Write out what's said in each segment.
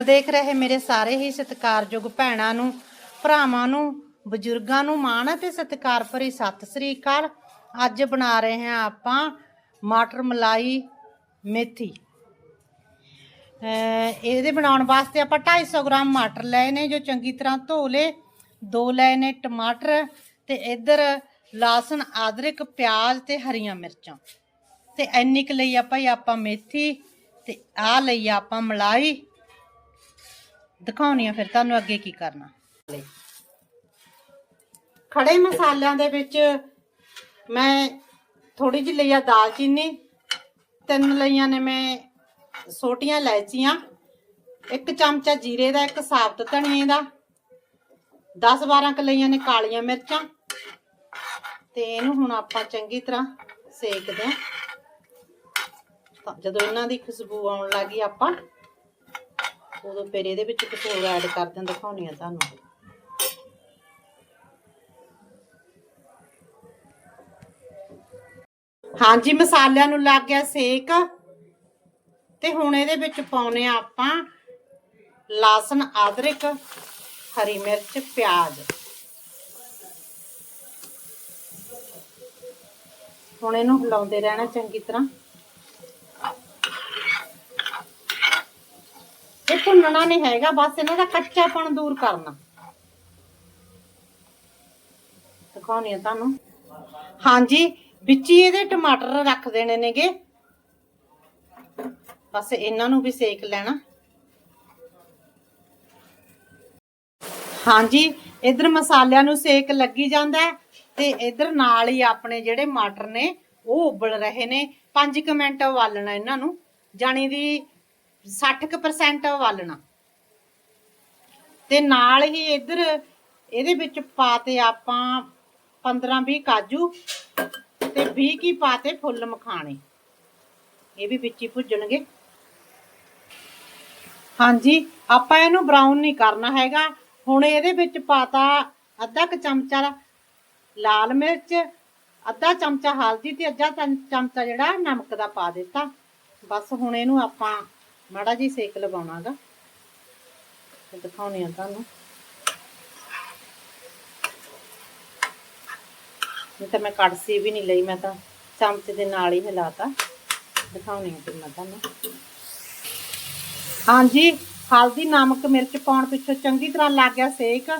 ਦੇਖ ਰਹੇ ਮੇਰੇ ਸਾਰੇ ਹੀ ਸਤਿਕਾਰਯੋਗ ਭੈਣਾਂ ਨੂੰ, ਭਰਾਵਾਂ ਨੂੰ, ਬਜ਼ੁਰਗਾਂ ਨੂੰ ਮਾਣ ਅਤੇ ਸਤਿਕਾਰ ਭਰੀ ਸਤਿ ਸ੍ਰੀ ਅਕਾਲ। ਅੱਜ ਬਣਾ ਰਹੇ ਹਾਂ ਆਪਾਂ ਮਟਰ ਮਲਾਈ ਮੇਥੀ। ਇਹਦੇ ਬਣਾਉਣ ਵਾਸਤੇ ਆਪਾਂ 250 ਗ੍ਰਾਮ ਮਟਰ ਲਏ ਨੇ, ਜੋ ਚੰਗੀ ਤਰ੍ਹਾਂ ਧੋ ਲੇ ਦੋ ਲਏ ਨੇ ਟਮਾਟਰ ਤੇ ਇੱਧਰ ਲਸਣ, ਅਦਰਕ, ਪਿਆਜ਼ ਤੇ ਹਰੀਆਂ ਮਿਰਚਾਂ। ਤੇ ਇੰਨੀ ਕੁ ਲਈ ਆਪਾਂ ਆਪਾਂ ਮੇਥੀ ਤੇ ਆ ਲਈ ਆਪਾਂ ਮਲਾਈ। ਦਿਖਾਉਣੀ ਆ, ਫਿਰ ਤੁਹਾਨੂੰ ਅੱਗੇ ਕੀ ਕਰਨਾ। ਖੜੇ ਮਸਾਲਿਆਂ ਦੇ ਵਿੱਚ ਮੈਂ ਥੋੜੀ ਜਿਹੀ ਲਈ ਆ ਦਾਲਚੀਨੀ, ਤਿੰਨ ਲਈਆਂ ਨੇ ਮੈਂ ਛੋਟੀਆਂ ਇਲਾਇਚੀਆਂ, ਇੱਕ ਚਮਚਾ ਜੀਰੇ ਦਾ, ਇੱਕ ਸਾਬਤ ਧਨੀਏ ਦਾ 10 12 ਕ ਲਈਆਂ ਨੇ ਕਾਲੀਆਂ ਮਿਰਚਾਂ, ਤੇ ਇਹਨੂੰ ਹੁਣ ਆਪਾਂ ਚੰਗੀ ਤਰ੍ਹਾਂ ਸੇਕਦੇ ਹਾਂ। ਜਦੋਂ ਇਹਨਾਂ ਦੀ ਖੁਸ਼ਬੂ ਆਉਣ ਲੱਗੀ ਆਪਾਂ ਉਦੋਂ ਫਿਰ ਇਹਦੇ ਵਿੱਚ ਕੁਝ ਹੋਰ ਐਡ ਕਰ ਦਿਆਂ ਦਿਖਾਉਣੀ ਆ ਤੁਹਾਨੂੰ। ਹਾਂਜੀ, ਮਸਾਲਿਆਂ ਨੂੰ ਲੱਗ ਗਿਆ ਸੇਕ। ਤੇ ਹੁਣ ਇਹਦੇ ਵਿੱਚ ਪਾਉਨੇ ਆ ਆਪਾਂ ਲਸਣ, ਅਦਰਕ, ਹਰੀ ਮਿਰਚ, ਪਿਆਜ਼। ਹੁਣ ਇਹਨੂੰ ਹਿਲਾਉਂਦੇ ਰਹਿਣਾ ਚੰਗੀ ਤਰ੍ਹਾਂ ਇਹ ਭੁੰਨਣਾ ਨਹੀਂ ਹੈਗਾ, ਬਸ ਇਹਨਾਂ ਦਾ ਕੱਚਾਪਣ ਦੂਰ ਕਰਨਾ। ਦਿਖਾਉਣੀ ਆ ਤੁਹਾਨੂੰ। ਹਾਂਜੀ, ਵਿੱਚ ਹੀ ਇਹਦੇ ਟਮਾਟਰ ਰੱਖ ਦੇਣੇ ਨੇਗੇ। ਬਸ ਇਹਨਾਂ ਨੂੰ ਵੀ ਸੇਕ ਲੈਣਾ। ਹਾਂਜੀ, ਇਧਰ ਮਸਾਲਿਆਂ ਨੂੰ ਸੇਕ ਲੱਗੀ ਜਾਂਦਾ ਤੇ ਇਧਰ ਨਾਲ ਹੀ ਆਪਣੇ ਜਿਹੜੇ ਮਟਰ ਨੇ, ਉਹ ਉਬਲ ਰਹੇ ਨੇ। 5 ਮਿੰਟ ਉਬਾਲਣਾ ਇਹਨਾਂ ਨੂੰ। ਜਾਣੀ ਦੀ 60% ਉਬਾਲਣਾ ਤੇ ਨਾਲ ਹੀ ਇਧਰ ਇਹਦੇ ਵਿੱਚ ਪਾਤੇ ਆਪਾਂ 15 20 ਕਾਜੂ ਤੇ 20 ਕੀ ਪਾਤੇ ਫੁੱਲ ਮਖਾਣੇ। ਇਹ ਵੀ ਵਿੱਚ ਹੀ ਭੁੱਜਣਗੇ। ਹਾਂਜੀ, ਆਪਾਂ ਇਹਨੂੰ ਬਰਾਊਨ ਨਹੀਂ ਕਰਨਾ ਹੈਗਾ। ਹੁਣ ਇਹਦੇ ਵਿੱਚ ਪਾਤਾ ਅੱਧਾ ਕ ਚਮਚਾ ਲਾਲ ਮਿਰਚ, ਅੱਧਾ ਚਮਚਾ ਹਲਦੀ ਤੇ ਅੱਧਾ ਚਮਚਾ ਜਿਹੜਾ ਨਮਕ ਦਾ ਪਾ ਦਿੱਤਾ। ਬਸ ਹੁਣ ਇਹਨੂੰ ਆਪਾਂ ਮਾੜਾ ਜੀ ਸੇਕ ਲਵਾਉਣਾਗਾ ਤੇ ਦਿਖਾਉਣੀ ਆ ਤੁਹਾਨੂੰ। ਨਹੀਂ ਤਾਂ ਮੈਂ ਕੜਸੀ ਵੀ ਨਹੀਂ ਲਈ, ਮੈਂ ਤਾਂ ਚਮਚ ਦੇ ਨਾਲ ਹੀ ਹਿਲਾਤਾ। ਦਿਖਾਉਣੀ ਆ ਮੈਂ ਤੁਹਾਨੂੰ। ਹਾਂਜੀ, ਹਲਦੀ, ਨਮਕ, ਮਿਰਚ ਪਾਉਣ ਪਿੱਛੋਂ ਚੰਗੀ ਤਰ੍ਹਾਂ ਲੱਗ ਗਿਆ ਸੇਕ।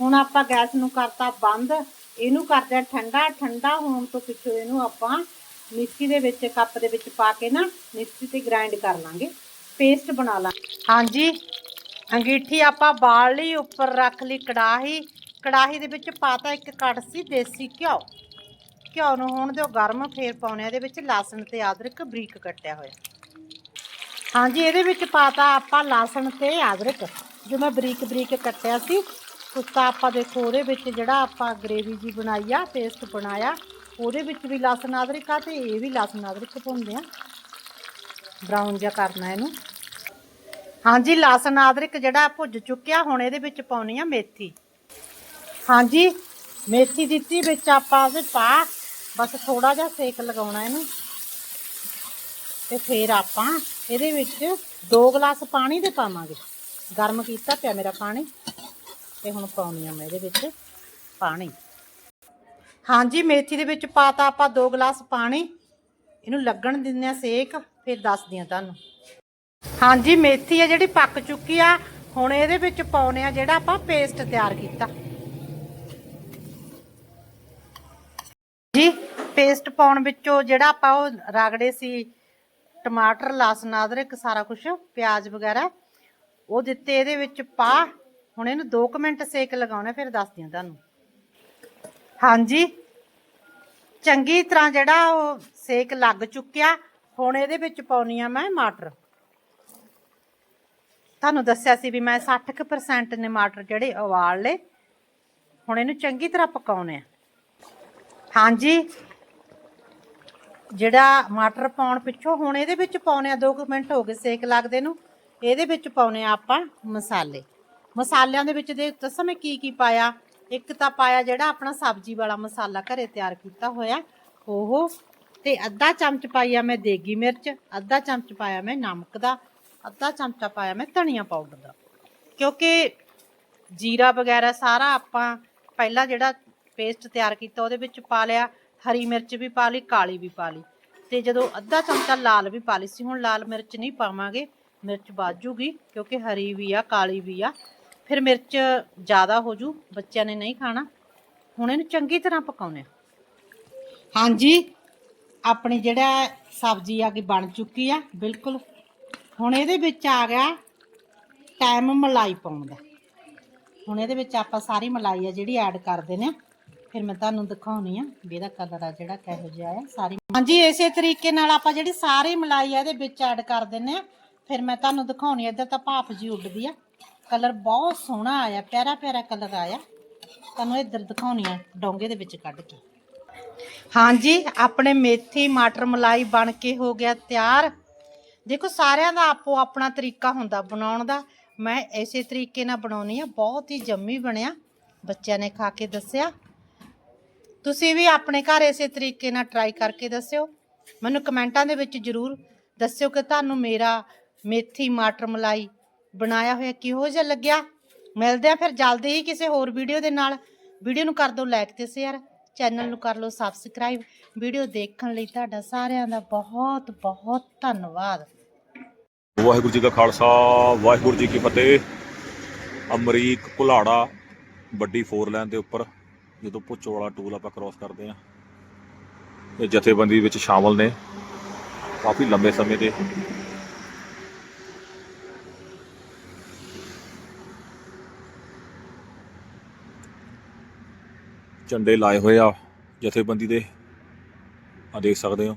ਹੁਣ ਆਪਾਂ ਗੈਸ ਨੂੰ ਕਰਤਾ ਬੰਦ। ਇਹਨੂੰ ਕਰਦੇ ਠੰਡਾ। ਠੰਡਾ ਹੋਣ ਤੋਂ ਪਿੱਛੋਂ ਇਹਨੂੰ ਆਪਾਂ ਮਿਕਸੀ ਦੇ ਵਿੱਚ, ਕੱਪ ਦੇ ਵਿੱਚ ਪਾ ਕੇ ਨਾ ਮਿਕਸੀ ਤੇ ਗ੍ਰਾਈਂਡ ਕਰ ਲਾਂਗੇ। ਪੇਸਟ ਬਣਾ ਲਾਂ। ਹਾਂਜੀ, ਅੰਗੀਠੀ ਆਪਾਂ ਬਾਲ ਲਈ ਉੱਪਰ ਰੱਖ ਲਈ ਕੜਾਹੀ। ਕੜਾਹੀ ਦੇ ਵਿੱਚ ਪਾਤਾ ਇੱਕ ਕੜਛੀ ਦੇਸੀ ਘਿਓ। ਘਿਓ ਨੂੰ ਹੋਣ ਦਿਓ ਗਰਮ, ਫੇਰ ਪਾਉਣੇ ਇਹਦੇ ਵਿੱਚ ਲਸਣ ਤੇ ਅਦਰਕ ਬਰੀਕ ਕੱਟਿਆ ਹੋਇਆ। ਹਾਂਜੀ, ਇਹਦੇ ਵਿੱਚ ਪਾਤਾ ਆਪਾਂ ਲਸਣ ਤੇ ਅਦਰਕ। ਜੋ ਮੈਂ ਬਰੀਕ ਬਰੀਕ ਕੱਟਿਆ ਸੀ, ਕੁੱਤਾ ਆਪਾਂ ਦੇਖੋ ਉਹਦੇ ਵਿੱਚ ਜਿਹੜਾ ਆਪਾਂ ਗ੍ਰੇਵੀ ਜੀ ਬਣਾਈ ਆ ਪੇਸਟ ਬਣਾਇਆ, ਉਹਦੇ ਵਿੱਚ ਵੀ ਲਸਣ, ਅਦਰਕ ਆ ਤੇ ਇਹ ਵੀ ਲਸਣ, ਅਦਰਕ ਭੁੰਨਦੇ ਆ। ਬਰਾਊਨ ਜਿਹਾ ਕਰਨਾ ਇਹਨੂੰ। ਹਾਂਜੀ ਲਸਣ ਆਦਰਕ ਜਿਹੜਾ ਭੁੱਜ ਚੁੱਕਿਆ, ਹੁਣ ਇਹਦੇ ਵਿੱਚ ਪਾਉਣੀ ਆ ਮੇਥੀ। ਹਾਂਜੀ, ਮੇਥੀ ਦਿੱਤੀ, ਵਿੱਚ ਆਪਾਂ ਉਹਦੇ ਪਾ, ਬਸ ਥੋੜਾ ਜਿਹਾ ਸੇਕ ਲਗਾਉਣਾ ਇਹਨੂੰ। ਤੇ ਫਿਰ ਆਪਾਂ ਇਹਦੇ ਵਿੱਚ 2 ਗਲਾਸ ਪਾਣੀ ਦੇ ਪਾਵਾਂਗੇ। ਗਰਮ ਕੀਤਾ ਪਿਆ ਮੇਰਾ ਪਾਣੀ, ਤੇ ਹੁਣ ਪਾਉਣੀ ਆ ਮੈਂ ਇਹਦੇ ਵਿੱਚ ਪਾਣੀ। ਹਾਂਜੀ, ਮੇਥੀ ਦੇ ਵਿੱਚ ਪਾਤਾ ਆਪਾਂ 2 ਗਲਾਸ ਪਾਣੀ। ਇਹਨੂੰ ਲੱਗਣ ਦਿੰਦੇ ਆ ਸੇਕ, ਫਿਰ ਦੱਸਦੀ ਆ ਤੁਹਾਨੂੰ। ਹਾਂਜੀ, ਮੇਥੀ ਆ ਜਿਹੜੀ ਪੱਕ ਚੁੱਕੀ ਆ, ਹੁਣ ਇਹਦੇ ਵਿੱਚ ਪਾਉਣੇ ਆ ਜਿਹੜਾ ਆਪਾਂ ਪੇਸਟ ਤਿਆਰ ਕੀਤਾ। ਜੀ ਪੇਸਟ ਪਾਉਣ ਵਿੱਚੋਂ ਜਿਹੜਾ ਆਪਾਂ ਉਹ ਰਗੜੇ ਸੀ, ਟਮਾਟਰ, ਲਸਣ, ਅਦਰਕ, ਸਾਰਾ ਕੁਝ ਪਿਆਜ਼ ਵਗੈਰਾ, ਉਹ ਦਿੱਤੇ ਇਹਦੇ ਵਿੱਚ ਪਾ। ਹੁਣ ਇਹਨੂੰ 2 ਮਿੰਟ ਸੇਕ ਲਗਾਉਣਾ, ਫਿਰ ਦੱਸਦੀ ਹਾਂ ਤੁਹਾਨੂੰ। ਹਾਂਜੀ, ਚੰਗੀ ਤਰ੍ਹਾਂ ਜਿਹੜਾ ਉਹ ਸੇਕ ਲੱਗ ਚੁੱਕਿਆ, ਹੁਣ ਇਹਦੇ ਵਿੱਚ ਪਾਉਣੀ ਆ ਮੈਂ ਮਟਰ। ਤੁਹਾਨੂੰ ਦੱਸਿਆ ਸੀ ਵੀ ਮੈਂ 60% ਨੇ ਮਟਰ ਜਿਹੜੇ ਉਬਾਲ ਲਏ। ਹੁਣ ਇਹਨੂੰ ਚੰਗੀ ਤਰ੍ਹਾਂ ਪਕਾਉਣੇ ਆ। ਹਾਂਜੀ। ਜਿਹੜਾ ਮਟਰ ਪਾਉਣ ਪਿੱਛੋਂ ਹੁਣ ਇਹਦੇ ਵਿੱਚ ਪਾਉਣੇ ਆ 2 ਮਿੰਟ ਹੋ ਗਏ ਸੇਕ ਲੱਗਦੇ ਨੂੰ। ਇਹਦੇ ਵਿੱਚ ਪਾਉਣੇ ਆ ਆਪਾਂ ਮਸਾਲੇ। ਮਸਾਲਿਆਂ ਦੇ ਵਿੱਚ ਦੇ ਦੱਸਾਂ ਮੈਂ ਕੀ ਕੀ ਪਾਇਆ? ਇੱਕ ਤਾਂ ਪਾਇਆ ਜਿਹੜਾ ਆਪਣਾ ਸਬਜ਼ੀ ਵਾਲਾ ਮਸਾਲਾ ਘਰੇ ਤਿਆਰ ਕੀਤਾ ਹੋਇਆ। ਉਹ ਤੇ ਅੱਧਾ ਚਮਚ ਪਾਇਆ ਮੈਂ ਦੇਗੀ ਮਿਰਚ, ਅੱਧਾ ਚਮਚ ਪਾਇਆ ਮੈਂ ਨਮਕ ਦਾ। ਅੱਧਾ ਚਮਚਾ ਪਾਇਆ ਮੈਂ ਧਨੀਆ ਪਾਊਡਰ ਦਾ। ਕਿਉਂਕਿ ਜੀਰਾ ਵਗੈਰਾ ਸਾਰਾ ਆਪਾਂ ਪਹਿਲਾਂ ਜਿਹੜਾ ਪੇਸਟ ਤਿਆਰ ਕੀਤਾ ਉਹਦੇ ਵਿੱਚ ਪਾ ਲਿਆ, ਹਰੀ ਮਿਰਚ ਵੀ ਪਾ ਲਈ, ਕਾਲੀ ਵੀ ਪਾ ਲਈ। ਤੇ ਜਦੋਂ ਅੱਧਾ ਚਮਚਾ ਲਾਲ ਵੀ ਪਾ ਲਈ ਸੀ, ਹੁਣ ਲਾਲ ਮਿਰਚ ਨਹੀਂ ਪਾਵਾਂਗੇ, ਮਿਰਚ ਬਾਜੂਗੀ ਕਿਉਂਕਿ ਹਰੀ ਵੀ ਆ, ਕਾਲੀ ਵੀ ਆ। ਫਿਰ ਮਿਰਚ ਜ਼ਿਆਦਾ ਹੋ ਜੂ, ਬੱਚਿਆਂ ਨੇ ਨਹੀਂ ਖਾਣਾ, ਹੁਣ ਇਹਨੂੰ ਚੰਗੀ ਤਰ੍ਹਾਂ ਪਕਾਉਣੇ ਹਾਂਜੀ, ਆਪਣੀ ਜਿਹੜਾ ਸਬਜ਼ੀ ਆ ਗਈ ਬਣ ਚੁੱਕੀ ਆ, ਬਿਲਕੁਲ ਹੁਣ ਇਹਦੇ ਵਿੱਚ ਆ ਗਿਆ ਟਾਈਮ ਮਲਾਈ ਪਾਉਣ ਦਾ। ਹੁਣ ਇਹਦੇ ਵਿੱਚ ਆਪਾਂ ਸਾਰੀ ਮਲਾਈ ਆ ਜਿਹੜੀ ਐਡ ਕਰ ਦਿੰਦੇ ਆ। ਫਿਰ ਮੈਂ ਤੁਹਾਨੂੰ ਦਿਖਾਉਣੀ ਆ ਵੀ ਇਹਦਾ ਕਲਰ ਆ ਜਿਹੜਾ ਕਿਹੋ ਜਿਹਾ ਆ। ਸਾਰੀ ਹਾਂਜੀ, ਇਸੇ ਤਰੀਕੇ ਨਾਲ ਆਪਾਂ ਜਿਹੜੀ ਸਾਰੀ ਮਲਾਈ ਆ ਇਹਦੇ ਵਿੱਚ ਐਡ ਕਰ ਦਿੰਦੇ ਆ। ਫਿਰ ਮੈਂ ਤੁਹਾਨੂੰ ਦਿਖਾਉਣੀ ਆ, ਇੱਧਰ ਤਾਂ ਭਾਪ ਜੀ ਉੱਡਦੀ ਆ। ਕਲਰ ਬਹੁਤ ਸੋਹਣਾ ਆਇਆ, ਪਿਆਰਾ ਪਿਆਰਾ ਕਲਰ ਆਇਆ। ਤੁਹਾਨੂੰ ਇੱਧਰ ਦਿਖਾਉਣੀ ਆ, ਡੋਂਗੇ ਦੇ ਵਿੱਚ ਕੱਢ ਕੇ। ਹਾਂਜੀ, ਆਪਣੇ ਮੇਥੀ ਮਟਰ ਮਲਾਈ ਬਣ ਕੇ ਹੋ ਗਿਆ ਤਿਆਰ। ਦੇਖੋ ਸਾਰਿਆਂ ਦਾ ਆਪੋ ਆਪਣਾ ਤਰੀਕਾ ਹੁੰਦਾ ਬਣਾਉਣ ਦਾ। ਮੈਂ ਇਸੇ ਤਰੀਕੇ ਨਾਲ ਬਣਾਉਣੀ ਆ ਬਹੁਤ ਹੀ ਜੰਮੀ ਬਣਿਆ। ਬੱਚਿਆਂ ਨੇ ਖਾ ਕੇ ਦੱਸਿਆ। ਤੁਸੀਂ ਵੀ ਆਪਣੇ ਘਰ ਇਸੇ ਤਰੀਕੇ ਨਾਲ ਟਰਾਈ ਕਰਕੇ ਦੱਸਿਓ। ਮੈਨੂੰ ਕਮੈਂਟਾਂ ਦੇ ਵਿੱਚ ਜਰੂਰ ਦੱਸਿਓ ਕਿ ਤੁਹਾਨੂੰ ਮੇਰਾ ਮੇਥੀ ਮਟਰ ਮਲਾਈ ਬਣਾਇਆ ਹੋਇਆ ਕਿਹੋ ਜਿਹਾ ਲੱਗਿਆ। ਮਿਲਦੇ ਆ ਫਿਰ ਜਲਦੀ ਹੀ ਕਿਸੇ ਹੋਰ ਵੀਡੀਓ ਦੇ ਨਾਲ। ਵੀਡੀਓ ਨੂੰ ਕਰ ਦਿਓ ਲਾਈਕ ਤੇ ਸ਼ੇਅਰ ਚੈਨਲ ਨੂੰ ਕਰ ਲਓ ਸਬਸਕ੍ਰਾਈਬ ਵੀਡੀਓ ਦੇਖਣ ਲਈ ਤੁਹਾਡਾ ਸਾਰਿਆਂ ਦਾ ਬਹੁਤ ਬਹੁਤ ਧੰਨਵਾਦ। ਵਾਹਿਗੁਰੂ ਜੀ ਕਾ ਖਾਲਸਾ, ਵਾਹਿਗੁਰੂ ਜੀ ਕੀ ਫਤਿਹ। ਅਮਰੀਕ ਕੁਲਾੜਾ, ਵੱਡੀ ਫੋਰ ਲਾਈਨ ਦੇ ਉੱਪਰ, ਜਦੋਂ ਪੁੱਚੋ ਵਾਲਾ ਟੂਲ ਆਪਾਂ ਕ੍ਰਾਸ ਕਰਦੇ ਆ ਇਹ ਜਥੇਬੰਦੀ ਵਿੱਚ ਸ਼ਾਮਲ ਨੇ, ਕਾਫੀ ਲੰਬੇ ਸਮੇਂ ਦੇ। ਝੰਡੇ ਲਾਏ ਹੋਏ ਆ ਜਥੇਬੰਦੀ ਦੇ ਆ ਦੇਖ ਸਕਦੇ ਹੋ।